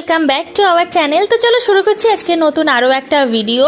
Welcome back to our channel তো চলো শুরু করছি আজকে নতুন আরও একটা ভিডিও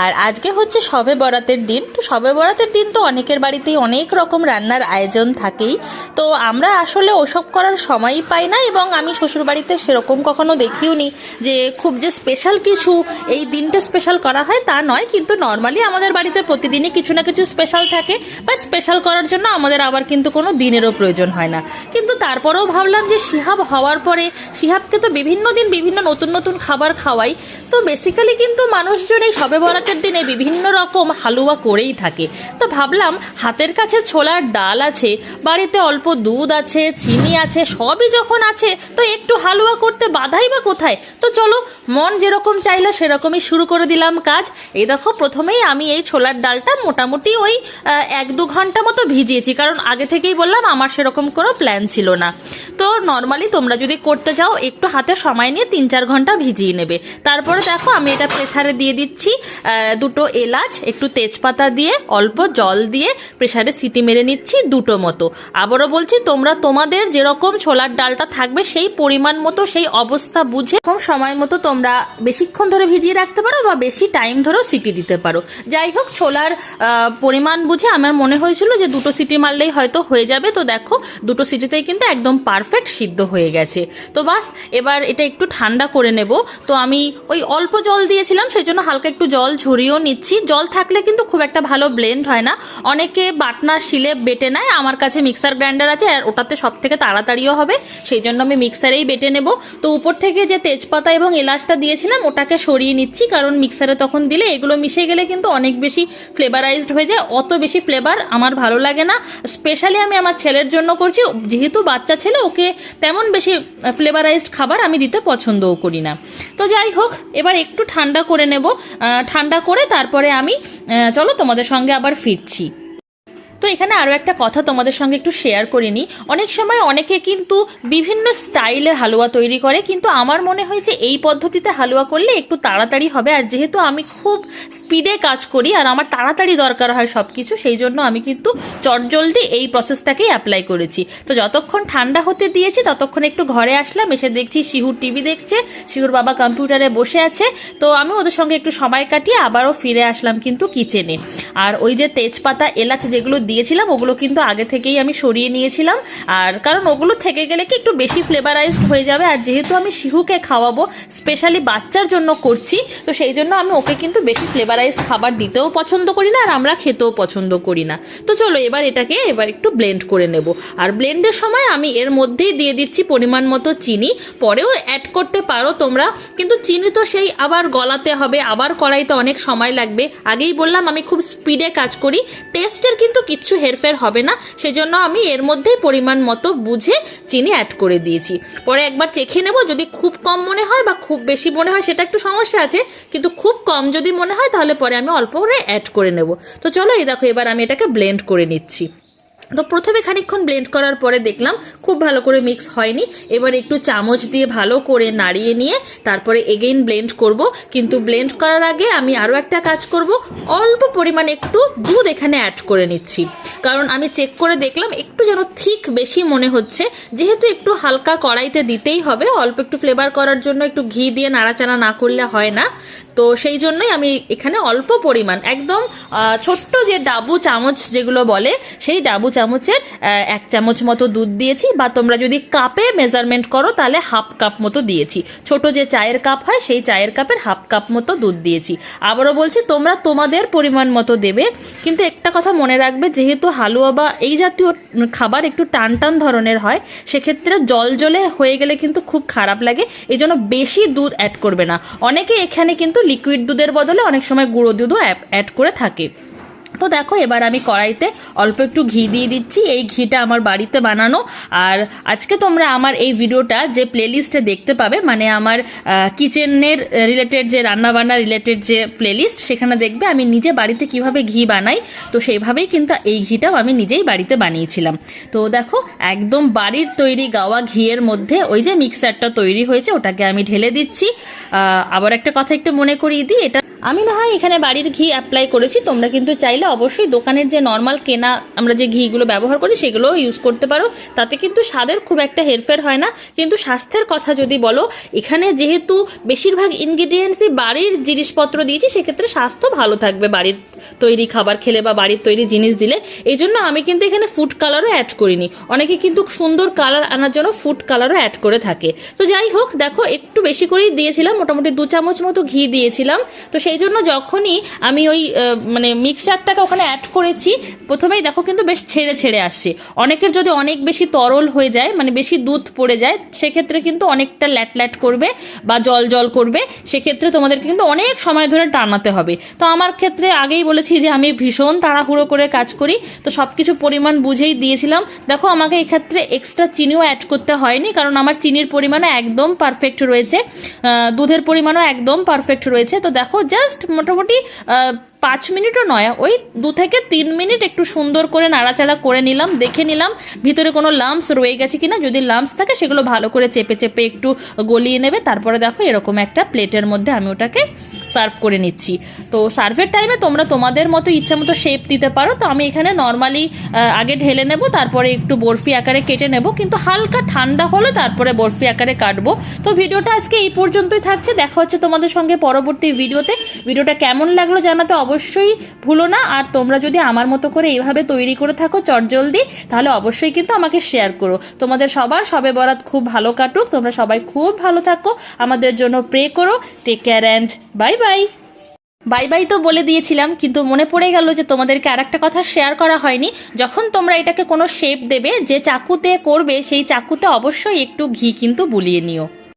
আর আজকে হচ্ছে সবে বরাতের দিন। তো সবে বরাতের দিন তো অনেকের বাড়িতেই অনেক রকম রান্নার আয়োজন থাকেই। তো আমরা আসলে ওসব করার সময়ই পাই না এবং আমি শ্বশুরবাড়িতে সেরকম কখনো দেখিও নি যে খুব যে স্পেশাল কিছু এই দিনটা স্পেশাল করা হয় তা নয়। কিন্তু নর্মালি আমাদের বাড়িতে প্রতিদিনই কিছু না কিছু স্পেশাল থাকে বা স্পেশাল করার জন্য আমাদের আবার কিন্তু কোনো দিনেরও প্রয়োজন হয় না। কিন্তু তারপরেও ভাবলাম যে শিহাব হওয়ার পরে শিহাবকে তো বিভিন্ন দিন বিভিন্ন নতুন নতুন খাবার খাওয়াই। তো বেসিক্যালি কিন্তু মানুষজন এই সবে বরাতের দিনে বিভিন্ন রকম হালুয়া করেই থাকে। তো ভাবলাম হাতের কাছে ছোলার ডাল আছে, বাড়িতে অল্প দুধ আছে, চিনি আছে, সবই যখন আছে, তো একটু হালুয়া করতে বাধাই বা কোথায়? তো চলো, মন যেরকম চাইলো সেরকমই শুরু করে দিলাম কাজ। এই দেখো, প্রথমেই আমি এই ছোলার ডালটা মোটামুটি ওই এক দু ঘণ্টা মতো ভিজিয়েছি, কারণ আগে থেকেই বললাম আমার সেরকম কোনো প্ল্যান ছিল না। তো নর্মালি তোমরা যদি করতে চাও একটু হাতে সময় নিয়ে তিন চার ঘণ্টা ভিজিয়ে নেবে। তারপরে দেখো, আমি এটা প্রেসারে দিয়ে দিচ্ছি দুটো এলাচ, একটু তেজপাতা দিয়ে, অল্প জল দিয়ে প্রেসারে সিটি মেরে নিচ্ছি দুটো মতো। আবারও বলছি, তোমরা তোমাদের যেরকম ছোলার ডালটা থাকবে, সেই পরিমাণ মতো, সেই অবস্থা বুঝে, কম সময় মতো তোমরা বেশিক্ষণ ধরে ভিজিয়ে রাখতে পারো বা বেশি টাইম ধরেও সিটি দিতে পারো। যাই হোক, ছোলার পরিমাণ বুঝে আমার মনে হয়েছিল যে দুটো সিটি মারলেই হয়তো হয়ে যাবে। তো দেখো, দুটো সিটিতেই কিন্তু একদম পারফেক্ট সিদ্ধ হয়ে গেছে। তো বাস, এবার এটা একটু ঠান্ডা করে নেব। তো আমি ওই অল্প জল দিয়েছিলাম, সেই জন্য হালকা একটু জল ঝরিয়েও নিচ্ছি। জল থাকলে কিন্তু খুব একটা ভালো ব্লেন্ড হয় না। অনেকে বাটনা, শিলে বেটে নেয়, আমার কাছে মিক্সার গ্রাইন্ডার আছে, আর ওটাতে সব থেকে তাড়াতাড়িও হবে, সেই জন্য আমি মিক্সারেই বেটে নেব। তো উপর থেকে যে তেজপাতা এবং এলাচটা দিয়েছিলাম, ওটাকে সরিয়ে নিচ্ছি, কারণ মিক্সারে তখন দিলে এগুলো মিশে গেলে কিন্তু অনেক বেশি ফ্লেভারাইজড হয়ে যায়। অত বেশি ফ্লেভার আমার ভালো লাগে না। স্পেশালি আমি আমার ছেলের জন্য করছি যেহেতু বাচ্চা ছেলে, ওকে তেমন বেশি ফ্লেভারাইজড খাবার আমি দিতে পছন্দও করি না। তো যাই হোক, এবার একটু ঠান্ডা করে নেব ঠান্ডা করে তারপরে আমি চলো তোমাদের সঙ্গে আবার ফিরছি। তো এখানে আরও একটা কথা তোমাদের সঙ্গে একটু শেয়ার করে নিই অনেক সময় অনেকে কিন্তু বিভিন্ন স্টাইলে হালুয়া তৈরি করে, কিন্তু আমার মনে হয় যে এই পদ্ধতিতে হালুয়া করলে একটু তাড়াতাড়ি হবে। আর যেহেতু আমি খুব স্পিডে কাজ করি আর আমার তাড়াতাড়ি দরকার হয় সব কিছু সেই জন্য আমি কিন্তু চটজলদি এই প্রসেসটাকেই অ্যাপ্লাই করেছি। তো যতক্ষণ ঠান্ডা হতে দিয়েছি, ততক্ষণ একটু ঘরে আসলাম, এসে দেখছি শিহুর টিভি দেখছে, শিহুর বাবা কম্পিউটারে বসে আছে। তো আমি ওদের সঙ্গে একটু সময় কাটিয়ে আবারও ফিরে আসলাম কিন্তু কিচেনে আর ওই যে তেজপাতা, এলাচ যেগুলো দিয়েছিলাম, ওগুলো কিন্তু আগে থেকেই আমি সরিয়ে নিয়েছিলাম। আর কারণ ওগুলো থেকে গেলে কি একটু বেশি ফ্লেভারাইজড হয়ে যাবে। আর যেহেতু আমি শিহুকে খাওয়াবো স্পেশালি বাচ্চার জন্য করছি, তো সেই জন্য আমি ওকে কিন্তু বেশি ফ্লেভারাইজড খাবার দিতেও পছন্দ করি না, আর আমরা খেতেও পছন্দ করি না। তো চলো এবার এটাকে এবার একটু ব্লেন্ড করে নেব। আর ব্লেন্ডের সময় আমি এর মধ্যেই দিয়ে দিচ্ছি পরিমাণ মতো চিনি। পরেও অ্যাড করতে পারো তোমরা, কিন্তু চিনি তো সেই আবার গলাতে হবে, আবার কড়াইতে অনেক সময় লাগবে। আগেই বললাম আমি খুব স্পিডে কাজ করি টেস্টের কিন্তু কিচ্ছু হেরফের হবে না, সেজন্য আমি এর মধ্যে পরিমাণ মতো বুঝে চিনি অ্যাড করে দিয়েছি। পরে একবার চেখে নেব, যদি খুব কম মনে হয় বা খুব বেশি মনে হয় সেটা একটু সমস্যা আছে, কিন্তু খুব কম যদি মনে হয় তাহলে পরে আমি অল্প করে অ্যাড করে নেব। তো চলো এই দেখো, এবার আমি এটাকে ব্লেন্ড করে নিচ্ছি। তো প্রথমে খানিকক্ষণ ব্লেন্ড করার পরে দেখলাম খুব ভালো করে মিক্স হয়নি। এবার একটু চামচ দিয়ে ভালো করে নাড়িয়ে নিয়ে তারপরে এগেইন ব্লেন্ড করব। কিন্তু ব্লেন্ড করার আগে আমি আরও একটা কাজ করব। অল্প পরিমাণে একটু দুধ এখানে অ্যাড করে নিচ্ছি। কারণ আমি চেক করে দেখলাম একটু যেন থিক বেশি মনে হচ্ছে। যেহেতু একটু হালকা কড়াইতে দিতেই হবে, অল্প একটু ফ্লেভার করার জন্য একটু ঘি দিয়ে নাড়াচাড়া না করলে হয় না। তো সেই জন্যই আমি এখানে অল্প পরিমাণ, একদম ছোট্ট যে ডাবু চামচ যেগুলো বলে, সেই ডাবু চামচের এক চামচ মতো দুধ দিয়েছি বা তোমরা যদি কাপে মেজারমেন্ট করো তাহলে হাফ কাপ মতো দিয়েছি। ছোট যে চায়ের কাপ হয় সেই চায়ের কাপের হাফ কাপ মতো দুধ দিয়েছি। আবারও বলছি, তোমরা তোমাদের পরিমাণ মতো দেবে, কিন্তু একটা কথা মনে রাখবে, যেহেতু হালুয়া বা এই জাতীয় খাবার একটু টান টান ধরনের হয়, সেক্ষেত্রে জল জলে হয়ে গেলে কিন্তু খুব খারাপ লাগে এই জন্য বেশি দুধ অ্যাড করবে না। অনেকে এখানে কিন্তু লিকুইড দুধের বদলে অনেক সময় গুঁড়ো দুধও অ্যাড করে থাকে। তো দেখো, এবার আমি কড়াইতে অল্প একটু ঘি দিয়ে দিচ্ছি। এই ঘিটা আমার বাড়িতে বানানো। আর আজকে তোমরা আমার এই ভিডিওটা যে প্লেলিস্টে দেখতে পাবে মানে আমার কিচেনের রিলেটেড যে রান্নাবান্না রিলেটেড যে প্লেলিস্ট সেখানে দেখবে আমি নিজে বাড়িতে কীভাবে ঘি বানাই। তো সেইভাবেই কিন্তু এই ঘিটাও আমি নিজেই বাড়িতে বানিয়েছিলাম। তো দেখো, একদম বাড়ির তৈরি গাওয়া ঘিয়ের মধ্যে ওই যে মিক্সারটা তৈরি হয়েছে, ওটাকে আমি ঢেলে দিচ্ছি। আবার একটা কথা একটু মনে করিয়ে দিই, এটা আমি না হয় এখানে বাড়ির ঘি অ্যাপ্লাই করেছি, তোমরা কিন্তু চাইলে অবশ্যই দোকানের যে নর্মাল কেনা, আমরা যে ঘিগুলো ব্যবহার করি সেগুলোও ইউজ করতে পারো। তাতে কিন্তু স্বাদের খুব একটা হেরফের হয় না। কিন্তু স্বাস্থ্যের কথা যদি বলো, এখানে যেহেতু বেশিরভাগ ইনগ্রিডিয়েন্টসই বাড়ির জিনিসপত্র দিয়েছি, সেক্ষেত্রে স্বাস্থ্য ভালো থাকবে বাড়ির তৈরি খাবার খেলে বা বাড়ির তৈরি জিনিস দিলে। এই জন্য আমি কিন্তু এখানে ফুড কালারও অ্যাড করিনি। অনেকে কিন্তু সুন্দর কালার আনার জন্য ফুড কালারও অ্যাড করে থাকে। তো যাই হোক, দেখো, একটু বেশি করেই দিয়েছিলাম, মোটামুটি দু চামচ মতো ঘি দিয়েছিলাম। তো সেই জন্য যখনই আমি ওই মানে মিক্সচারটাকে ওখানে অ্যাড করেছি, প্রথমেই দেখো কিন্তু বেশ ছেড়ে ছেড়ে আসছে। অনেকের যদি অনেক বেশি তরল হয়ে যায় মানে বেশি দুধ পড়ে যায়, সেক্ষেত্রে কিন্তু অনেকটা ল্যাট ল্যাট করবে বা জল জল করবে, সেক্ষেত্রে তোমাদেরকে কিন্তু অনেক সময় ধরে টানাতে হবে। তো আমার ক্ষেত্রে আগেই বলেছি যে আমি ভীষণ তাড়াহুড়ো করে কাজ করি, তো সব কিছু পরিমাণ বুঝেই দিয়েছিলাম। দেখো আমাকে এক্ষেত্রে এক্সট্রা চিনিও অ্যাড করতে হয়নি, কারণ আমার চিনির পরিমাণও একদম পারফেক্ট রয়েছে দুধের পরিমাণও একদম পারফেক্ট রয়েছে। তো দেখো জাস্ট মোটামুটি পাঁচ মিনিটও নয়, ওই দু থেকে তিন মিনিট একটু সুন্দর করে নাড়াচাড়া করে নিলাম, দেখে নিলাম, ভিতরে কোনো লাম্পস রয়ে গেছে কিনা, যদি লাম্পস থাকে সেগুলো ভালো করে চেপে চেপে একটু গলিয়ে নেবে, তারপরে দেখো এরকম একটা প্লেটের মধ্যে আমি ওটাকে সার্ভ করে নিচ্ছি। তো সার্ভের টাইমে তোমরা তোমাদের মতো ইচ্ছা মতো শেপ দিতে পারো। তো আমি এখানে নর্মালি আগে ঢেলে নেব, তারপরে একটু বরফি আকারে কেটে নেব। কিন্তু হালকা ঠান্ডা হলে তারপরে বরফি আকারে কাটবো। তো ভিডিওটা আজকে এই পর্যন্তই থাকছে। দেখা হচ্ছে তোমাদের সঙ্গে পরবর্তী ভিডিওতে। ভিডিওটা কেমন লাগল জানাতে অবশ্যই ভুলো না। আর তোমরা যদি আমার মতো করে এইভাবে তৈরি করে থাকো চটজলদি, তাহলে অবশ্যই কিন্তু আমাকে শেয়ার করো। তোমাদের সবার সবে বরাত খুব ভালো কাটুক। তোমরা সবাই খুব ভালো থাকো। আমাদের জন্য প্রে করো। Take care and bye bye bye bye তো বলে দিয়েছিলাম, কিন্তু মনে পড়ে গেল যে তোমাদেরকে আর একটা কথা শেয়ার করা হয়নি। যখন তোমরা এটাকে কোনো শেপ দেবে, যে চাকুতে করবে, সেই চাকুতে অবশ্যই একটু ঘি কিন্তু বুলিয়ে নিও।